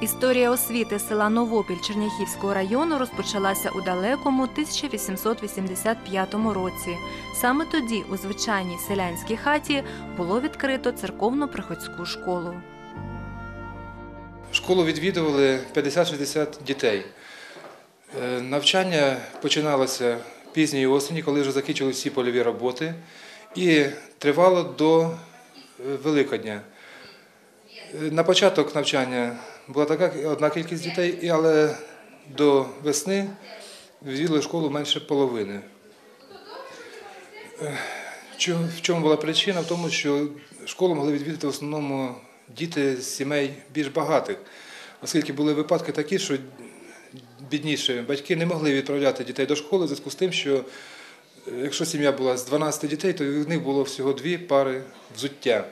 Історія освіти села Новопіль Черняхівського району розпочалася у далекому 1885 році. Саме тоді, у звичайній селянській хаті, було відкрито церковно-приходську школу. Школу відвідували 50-60 дітей. Е, Навчання починалося пізньої осені, коли вже закінчили всі польові роботи, і тривало до е, Великодня. Е, На початок навчання була така одна кількість дітей, але до весни відвідали школу менше половини. Е, В чому була причина? В тому, що школу могли відвідати в основному діти з сімей більш багатих, оскільки були випадки такі, що бідніші батьки не могли відправляти дітей до школи в зв'язку з тим, що е, якщо сім'я була з 12 дітей, то в них було всього дві пари взуття.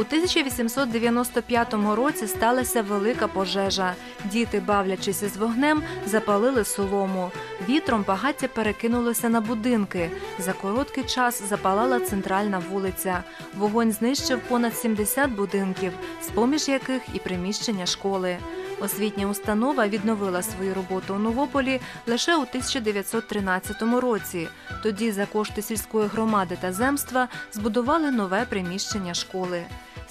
У 1895 році сталася велика пожежа. Діти, бавлячись із вогнем, запалили солому. Вітром багаття перекинулося на будинки. За короткий час запалала центральна вулиця. Вогонь знищив понад 70 будинків, з-поміж яких і приміщення школи. Освітня установа відновила свою роботу у Новополі лише у 1913 році. Тоді за кошти сільської громади та земства збудували нове приміщення школи.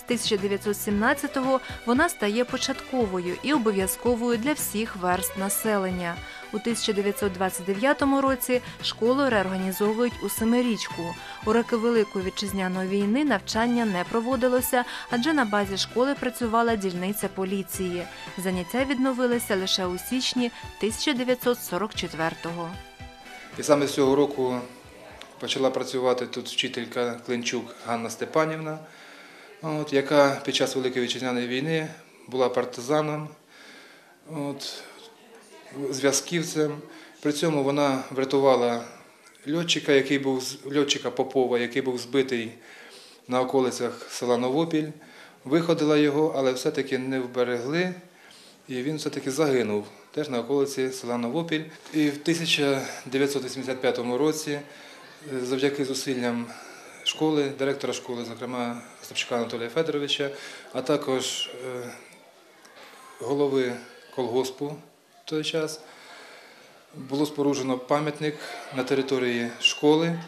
З 1917-го вона стає початковою і обов'язковою для всіх верст населення. У 1929 році школу реорганізовують у Семирічку. У роки Великої вітчизняної війни навчання не проводилося, адже на базі школи працювала дільниця поліції. Заняття відновилися лише у січні 1944-го. І саме з цього року почала працювати тут вчителька Клинчук Ганна Степанівна, от, яка під час Великої вітчизняної війни була партизаном, от, зв'язківцем. При цьому вона врятувала льотчика, який був льотчика Попова, який був збитий на околицях села Новопіль. Виходила його, але все-таки не вберегли. І він все-таки загинув теж на околиці села Новопіль. І в 1985 році, е, завдяки зусиллям школи, директора школи, зокрема Остапчука Анатолія Федоровича, а також е, голови колгоспу в той час, було споруджено пам'ятник на території школи,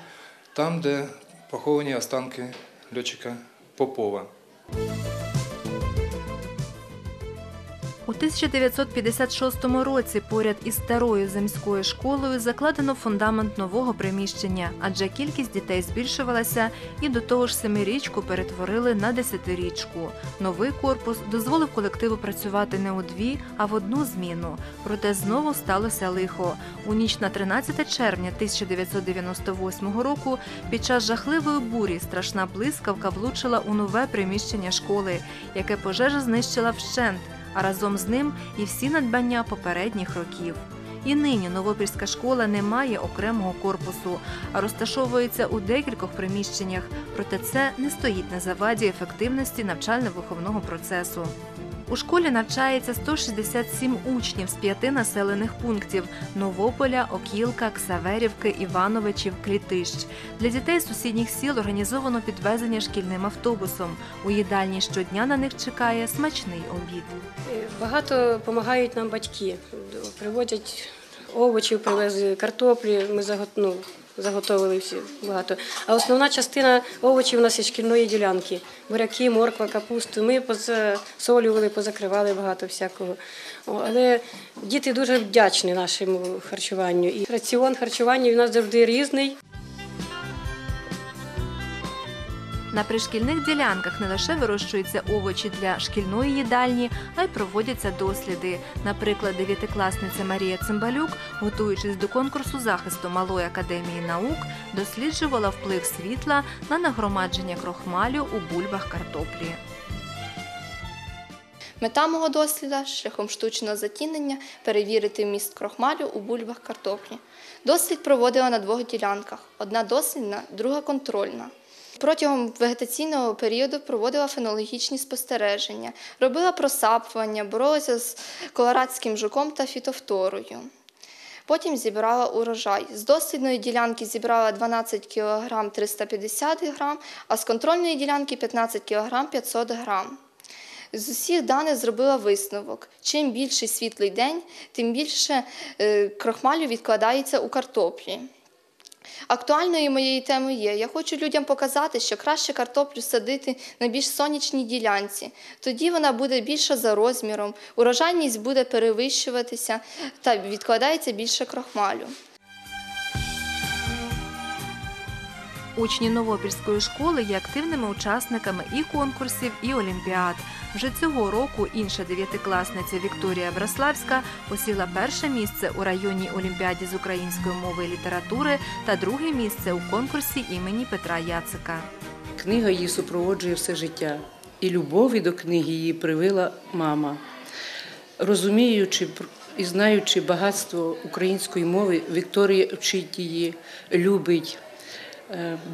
там, де поховані останки льотчика Попова. У 1956 році поряд із старою земською школою закладено фундамент нового приміщення, адже кількість дітей збільшувалася і до того ж семирічку перетворили на десятирічку. Новий корпус дозволив колективу працювати не у дві, а в одну зміну. Проте знову сталося лихо. У ніч на 13 червня 1998 року під час жахливої бурі страшна блискавка влучила у нове приміщення школи, яке пожежа знищила вщент а разом з ним і всі надбання попередніх років. І нині Новопільська школа не має окремого корпусу, а розташовується у декількох приміщеннях. Проте це не стоїть на заваді ефективності навчально-виховного процесу. У школі навчається 167 учнів з п'яти населених пунктів: Новополя, Окілка, Ксаверівки, Івановичів, Клітищ. Для дітей з сусідніх сіл організовано підвезення шкільним автобусом. У їдальні щодня на них чекає смачний обід. Багато допомагають нам батьки. Приводять овочів, привезли картоплі, ми заго- ну, заготовили всі багато. А основна частина овочів у нас із шкільної ділянки. Буряки, морква, капусту. Ми позасолювали, позакривали багато всякого. Але діти дуже вдячні нашому харчуванню. І раціон харчування у нас завжди різний. На пришкільних ділянках не лише вирощуються овочі для шкільної їдальні, а й проводяться досліди. Наприклад, дев'ятикласниця Марія Цимбалюк, готуючись до конкурсу захисту Малої академії наук, досліджувала вплив світла на нагромадження крохмалю у бульбах картоплі. Мета мого досліду шляхом штучного затінення перевірити вміст крохмалю у бульбах картоплі. Дослід проводила на двох ділянках: одна дослідна, друга контрольна. Протягом вегетаційного періоду проводила фенологічні спостереження, робила просапування, боролася з колорадським жуком та фітофторою. Потім зібрала урожай. З дослідної ділянки зібрала 12 кг 350 г, а з контрольної ділянки 15 кг 500 г. з усіх даних зробила висновок. Чим більший світлий день, тим більше е, крохмалю відкладається у картоплі. Актуальною моєю темою є. Я хочу людям показати, що краще картоплю садити на більш сонячній ділянці. Тоді вона буде більша за розміром, урожайність буде перевищуватися та відкладається більше крохмалю. Учні Новопільської школи є активними учасниками і конкурсів, і олімпіад. Вже цього року інша дев'ятикласниця Вікторія Браславська посіла перше місце у районній олімпіаді з української мови і літератури та друге місце у конкурсі імені Петра Яцика. Книга її супроводжує все життя, і любові до книги її привила мама. Розуміючи і знаючи багатство української мови, Вікторія вчить її, любить,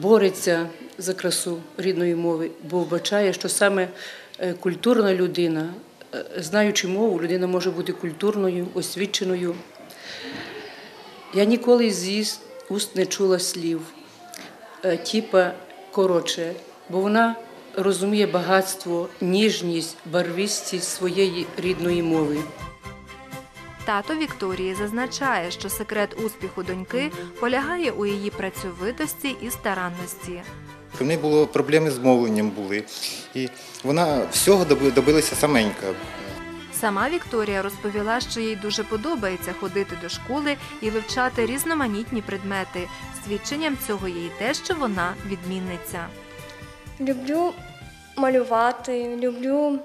бореться за красу рідної мови, бо вбачає, що саме е, культурна людина, е, знаючи мову, людина може бути культурною, освіченою. Я ніколи з уст не чула слів, е, типа коротше, бо вона розуміє багатство, ніжність, барвістість своєї рідної мови. Тато Вікторії зазначає, що секрет успіху доньки полягає у її працьовитості і старанності. У неї було проблеми з мовленням були. І вона всього доби- добилася саменька. Сама Вікторія розповіла, що їй дуже подобається ходити до школи і вивчати різноманітні предмети. Свідченням цього є й те, що вона відмінниця. Люблю малювати, люблю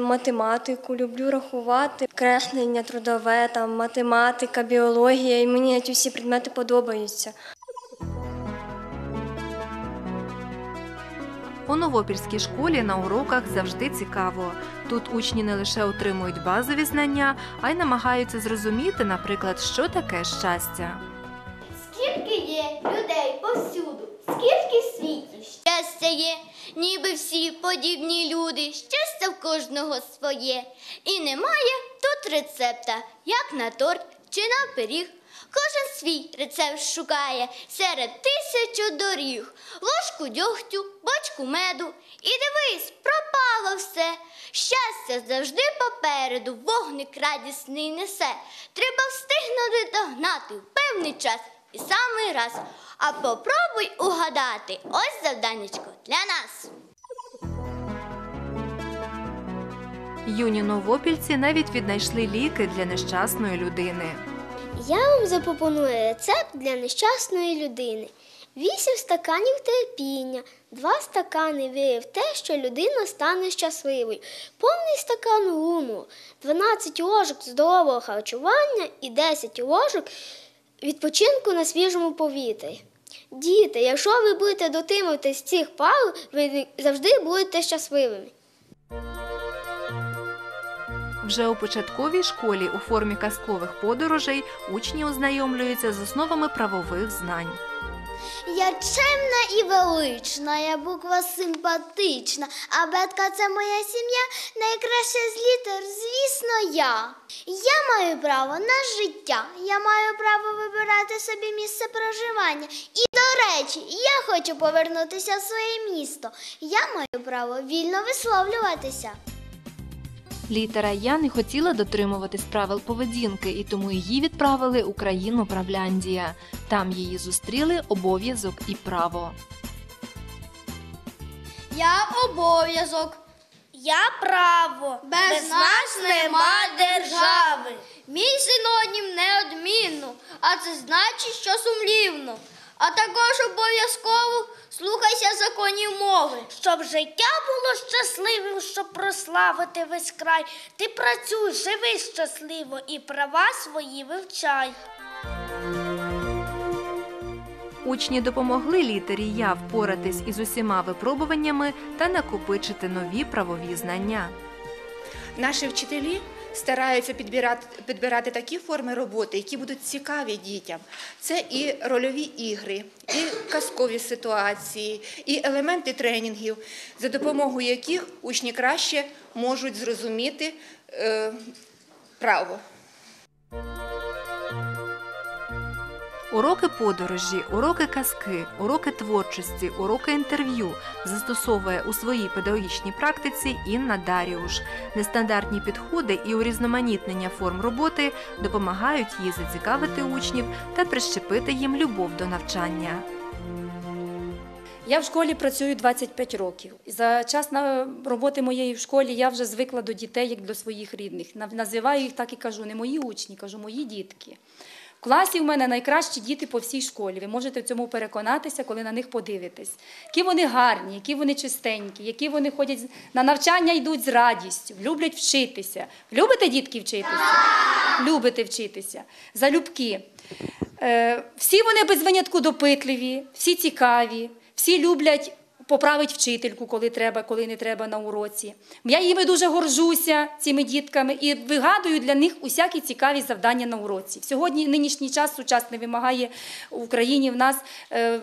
математику, люблю рахувати, креслення трудове, там, математика, біологія. І мені ці всі предмети подобаються. У Новопільській школі на уроках завжди цікаво. Тут учні не лише отримують базові знання, а й намагаються зрозуміти, наприклад, що таке щастя. Скільки є людей повсюду, скільки в світі щастя є, ніби всі подібні люди, щастя в кожного своє. І немає тут рецепта, як на торт чи на пиріг. Кожен свій рецепт шукає серед тисячу доріг, ложку дьогтю, бочку меду. І дивись, пропало все. Щастя завжди попереду, вогник радісний несе. Треба встигнути догнати в певний час і самий раз. А попробуй угадати, ось завданечко для нас. Юні новопільці навіть віднайшли ліки для нещасної людини. Я вам запропоную рецепт для нещасної людини. Вісім стаканів терпіння, два стакани віри в те, що людина стане щасливою, повний стакан гумору, 12 ложок здорового харчування і 10 ложок відпочинку на свіжому повітрі. Діти, якщо ви будете дотримуватись цих правил, ви завжди будете щасливими. Вже у початковій школі у формі казкових подорожей учні ознайомлюються з основами правових знань. Я чемна і велична, я буква симпатична, а бетка це моя сім'я, найкраща з літер, звісно, я. Я маю право на життя, я маю право вибирати собі місце проживання. І, до речі, я хочу повернутися в своє місто. Я маю право вільно висловлюватися. Літера Я не хотіла дотримуватись правил поведінки, і тому її відправили у країну Правляндія. Там її зустріли обов'язок і право. Я обов'язок. Я право. Без, нас нема держави. Мій синонім неодмінно, а це значить, що сумлівно. А також обов'язково слухайся законів мови. Щоб життя було щасливим, щоб прославити весь край. Ти працюй, живи щасливо і права свої вивчай. Учні допомогли літері Я впоратись із усіма випробуваннями та накопичити нові правові знання. Наші вчителі стараються підбирати, підбирати такі форми роботи, які будуть цікаві дітям. Це і рольові ігри, і казкові ситуації, і елементи тренінгів, за допомогою яких учні краще можуть зрозуміти е, право. Уроки подорожі, уроки казки, уроки творчості, уроки інтерв'ю застосовує у своїй педагогічній практиці Інна Даріуш. Нестандартні підходи і урізноманітнення форм роботи допомагають їй зацікавити учнів та прищепити їм любов до навчання. Я в школі працюю 25 років. За час роботи моєї в школі я вже звикла до дітей, як до своїх рідних. Називаю їх так і кажу, не мої учні, кажу, мої дітки. В класі в мене найкращі діти по всій школі. Ви можете в цьому переконатися, коли на них подивитесь. Які вони гарні, які вони чистенькі, які вони ходять на навчання йдуть з радістю, люблять вчитися. Любите дітки вчитися? Любите вчитися. Залюбки. Е, всі вони без винятку допитливі, всі цікаві, всі люблять поправити вчительку, коли треба, коли не треба на уроці. Я їми дуже горжуся цими дітками і вигадую для них усякі цікаві завдання на уроці. Сьогодні нинішній час сучасний вимагає в Україні в нас е,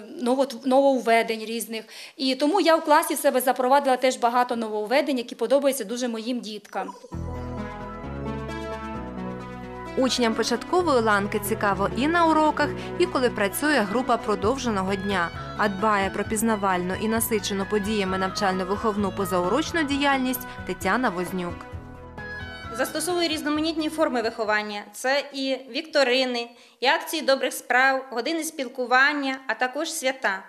нововведень різних. І тому я в класі в себе запровадила теж багато нововведень, які подобаються дуже моїм діткам. Учням початкової ланки цікаво і на уроках, і коли працює група продовженого дня, а дбає про пізнавальну і насичену подіями навчально-виховну позаурочну діяльність Тетяна Вознюк. Застосовую різноманітні форми виховання. Це і вікторини, і акції добрих справ, години спілкування, а також свята.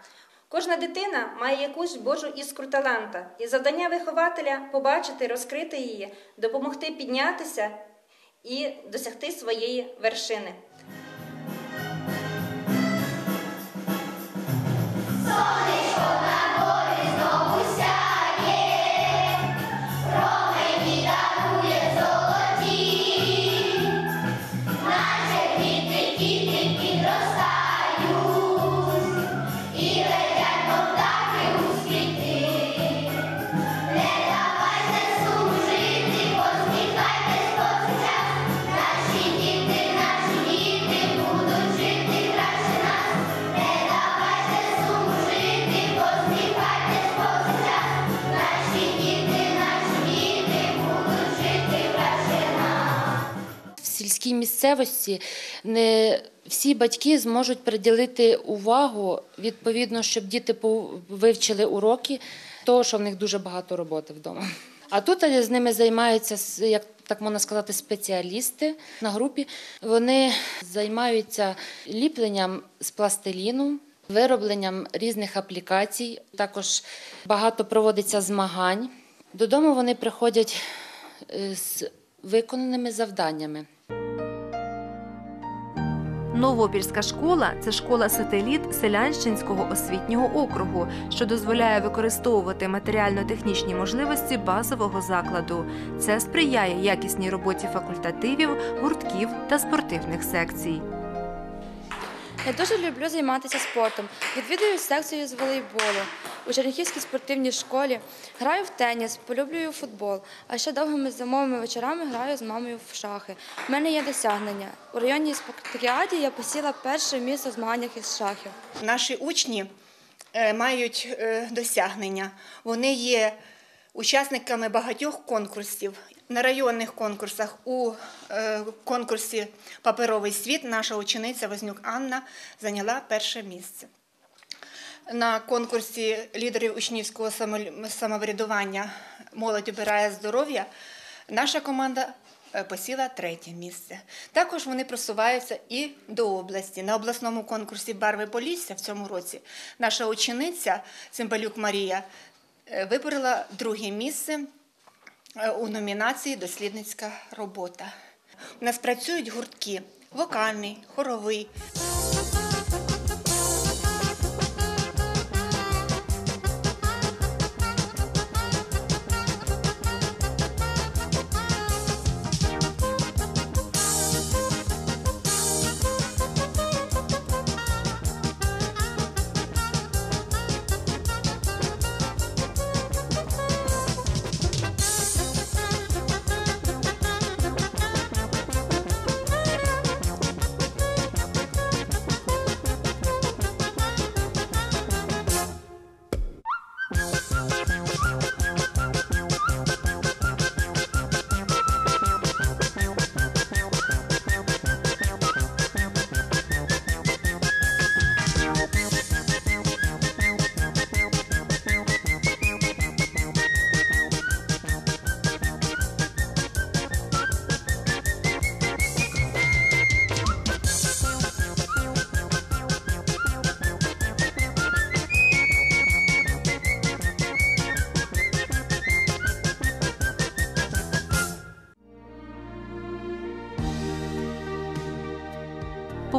Кожна дитина має якусь Божу іскру таланта, і завдання вихователя побачити, розкрити її, допомогти піднятися і досягти своєї вершини. Місцевості не всі батьки зможуть приділити увагу відповідно, щоб діти вивчили уроки, того, що в них дуже багато роботи вдома. А тут е, з ними займаються, як так можна сказати, спеціалісти на групі. Вони займаються ліпленням з пластиліну, виробленням різних аплікацій. Також багато проводиться змагань. Додому вони приходять е, з виконаними завданнями. Новопільська школа це школа сателіт Селянщинського освітнього округу, що дозволяє використовувати матеріально-технічні можливості базового закладу. Це сприяє якісній роботі факультативів, гуртків та спортивних секцій. Я дуже люблю займатися спортом. Відвідую секцію з волейболу у Черніхівській спортивній школі. Граю в теніс, полюблюю футбол. А ще довгими зимовими вечорами граю з мамою в шахи. У мене є досягнення. У районній спартакіаді я посіла перше місце у змаганнях із шахів. Наші учні е, мають е, досягнення. Вони є учасниками багатьох конкурсів. На районних конкурсах у е, конкурсі Паперовий світ наша учениця Вознюк Анна зайняла перше місце. На конкурсі лідерів учнівського самоврядування Молодь обирає здоров'я наша команда е, посіла третє місце. Також вони просуваються і до області. На обласному конкурсі Барви Полісся в цьому році наша учениця Цимбалюк Марія е, виборола друге місце е, у номінації Дослідницька робота. У нас працюють гуртки вокальний, хоровий.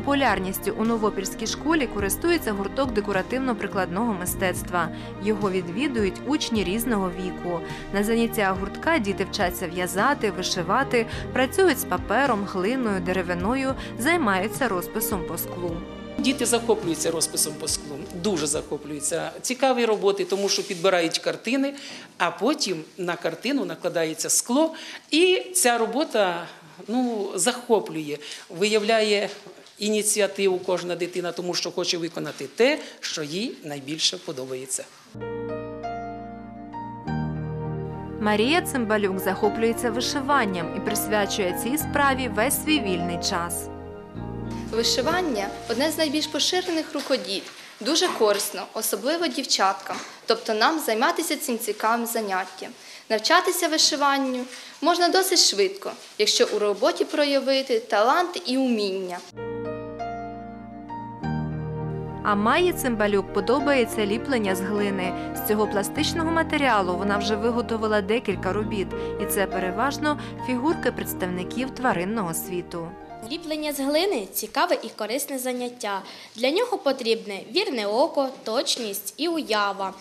Популярністю у Новопільській школі користується гурток декоративно-прикладного мистецтва. Його відвідують учні різного віку. На заняттях гуртка діти вчаться в'язати, вишивати, працюють з папером, глиною, деревиною, займаються розписом по склу. Діти захоплюються розписом по склу, дуже захоплюються. Цікаві роботи, тому що підбирають картини, а потім на картину накладається скло, і ця робота ну, захоплює, виявляє ініціативу кожна дитина, тому що хоче виконати те, що їй найбільше подобається. Марія Цимбалюк захоплюється вишиванням і присвячує цій справі весь свій вільний час. Вишивання одне з найбільш поширених рукоділь. Дуже корисно, особливо дівчаткам, тобто нам займатися цим цікавим заняттям. Навчатися вишиванню можна досить швидко, якщо у роботі проявити талант і уміння. А Майї Цимбалюк подобається ліплення з глини. З цього пластичного матеріалу вона вже виготовила декілька робіт, і це переважно фігурки представників тваринного світу. Ліплення з глини цікаве і корисне заняття. Для нього потрібне вірне око, точність і уява.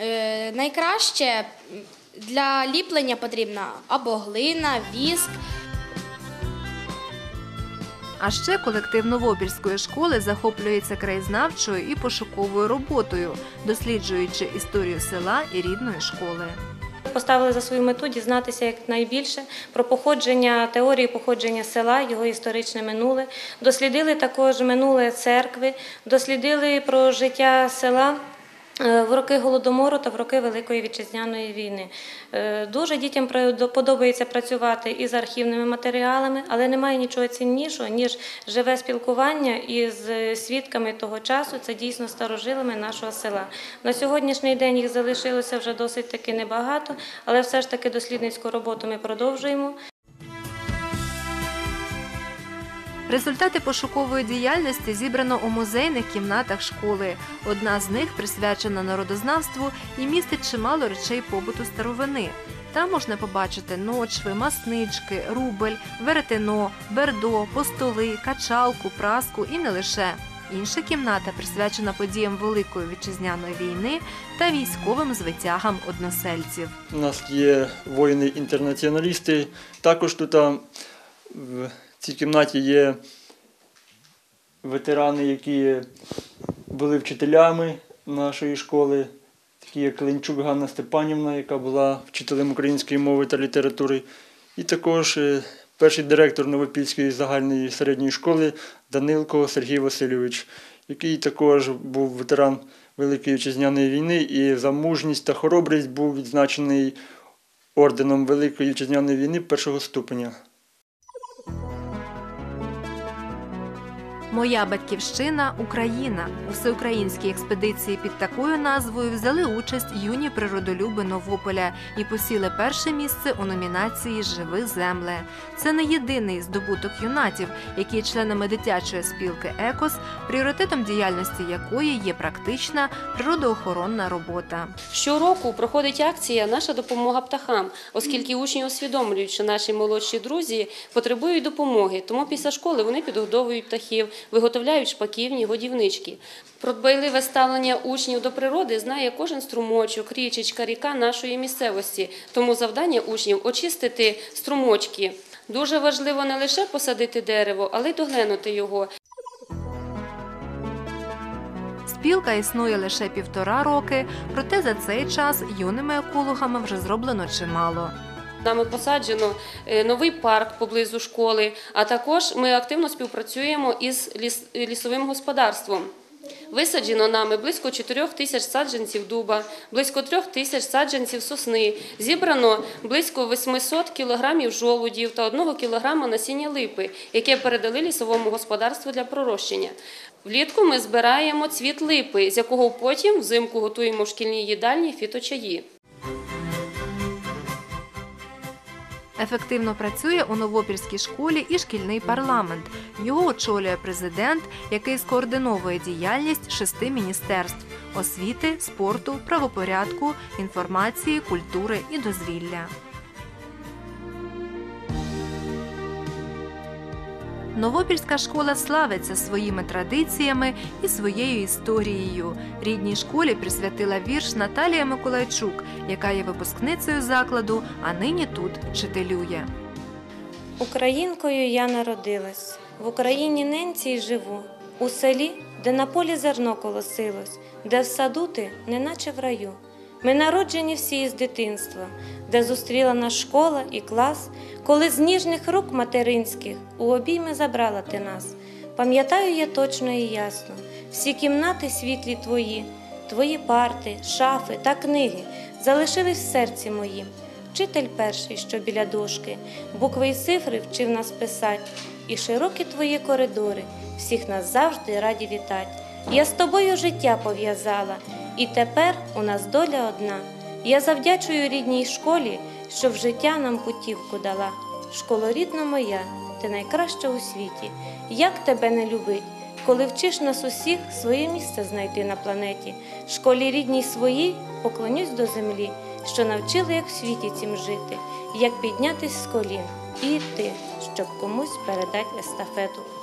Е, найкраще для ліплення потрібна або глина, віск. А ще колектив Новопільської школи захоплюється краєзнавчою і пошуковою роботою, досліджуючи історію села і рідної школи. Поставили за свою мету дізнатися якнайбільше про походження теорії походження села, його історичне минуле. Дослідили також минуле церкви, дослідили про життя села. Е, В роки голодомору та в роки Великої вітчизняної війни Е, дуже дітям подобається працювати із архівними матеріалами, але немає нічого ціннішого ніж живе спілкування із свідками того часу. Це дійсно старожилами нашого села. На сьогоднішній день їх залишилося вже досить таки небагато, але все ж таки дослідницьку роботу ми продовжуємо. Результати пошукової діяльності зібрано у музейних кімнатах школи. Одна з них присвячена народознавству і містить чимало речей побуту старовини. Там можна побачити ночви, маснички, рубель, веретено, бердо, постоли, качалку, праску і не лише. Інша кімната присвячена подіям Великої вітчизняної війни та військовим звитягам односельців. У нас є воїни-інтернаціоналісти. Також тут в цій кімнаті є ветерани, які були вчителями нашої школи, такі як Ленчук Ганна Степанівна, яка була вчителем української мови та літератури. І також е, перший директор Новопільської загальної середньої школи Данилко Сергій Васильович, який також був ветеран Великої вітчизняної війни і за мужність та хоробрість був відзначений орденом Великої вітчизняної війни першого ступеня. Моя батьківщина Україна. У всеукраїнській експедиції під такою назвою взяли участь юні природолюби Новополя і посіли перше місце у номінації Живи земле. Це не єдиний здобуток юнатів, які членами дитячої спілки Екос, пріоритетом діяльності якої є практична природоохоронна робота. Щороку проходить акція Наша допомога птахам, оскільки учні усвідомлюють, що наші молодші друзі потребують допомоги. Тому після школи вони підгодовують птахів, виготовляють шпаківні, годівнички. Про дбайливе ставлення учнів до природи знає кожен струмочок, річечка, ріка нашої місцевості. Тому завдання учнів очистити струмочки. Дуже важливо не лише посадити дерево, але й доглянути його. Спілка існує лише півтора роки, проте за цей час юними екологами вже зроблено чимало. Нами посаджено е, новий парк поблизу школи, а також ми активно співпрацюємо із лісовим господарством. Висаджено нами близько 4 тисяч саджанців дуба, близько 3 тисяч саджанців сосни. Зібрано близько 800 кілограмів жолудів та 1 кілограма насіння липи, яке передали лісовому господарству для пророщення. Влітку ми збираємо цвіт липи, з якого потім взимку готуємо в шкільній їдальні фіточаї. Ефективно працює у Новопільській школі і шкільний парламент. Його очолює президент, який скоординовує діяльність шести міністерств освіти, спорту, правопорядку, інформації, культури і дозвілля. Новопільська школа славиться своїми традиціями і своєю історією. Рідній школі присвятила вірш Наталія Миколайчук, яка є випускницею закладу, а нині тут вчителює. Українкою я народилась, в Україні ненці й живу, у селі, де на полі зерно колосилось, де в саду ти, неначе в раю. Ми народжені всі із дитинства, де зустріла нас школа і клас, коли з ніжних рук материнських у обійми забрала ти нас. Пам'ятаю я точно і ясно, всі кімнати світлі твої, твої парти, шафи та книги залишились в серці моїм. Вчитель перший, що біля дошки, букви й цифри вчив нас писать, і широкі твої коридори, всіх нас завжди раді вітать. Я з тобою життя пов'язала, і тепер у нас доля одна. Я завдячую рідній школі, що в життя нам путівку дала. Школо рідна моя, ти найкраща у світі. Як тебе не любить, коли вчиш нас усіх своє місце знайти на планеті. Школі рідній своїй поклонюсь до землі, що навчили, як в світі цім жити, як піднятись з колін і йти, щоб комусь передати естафету.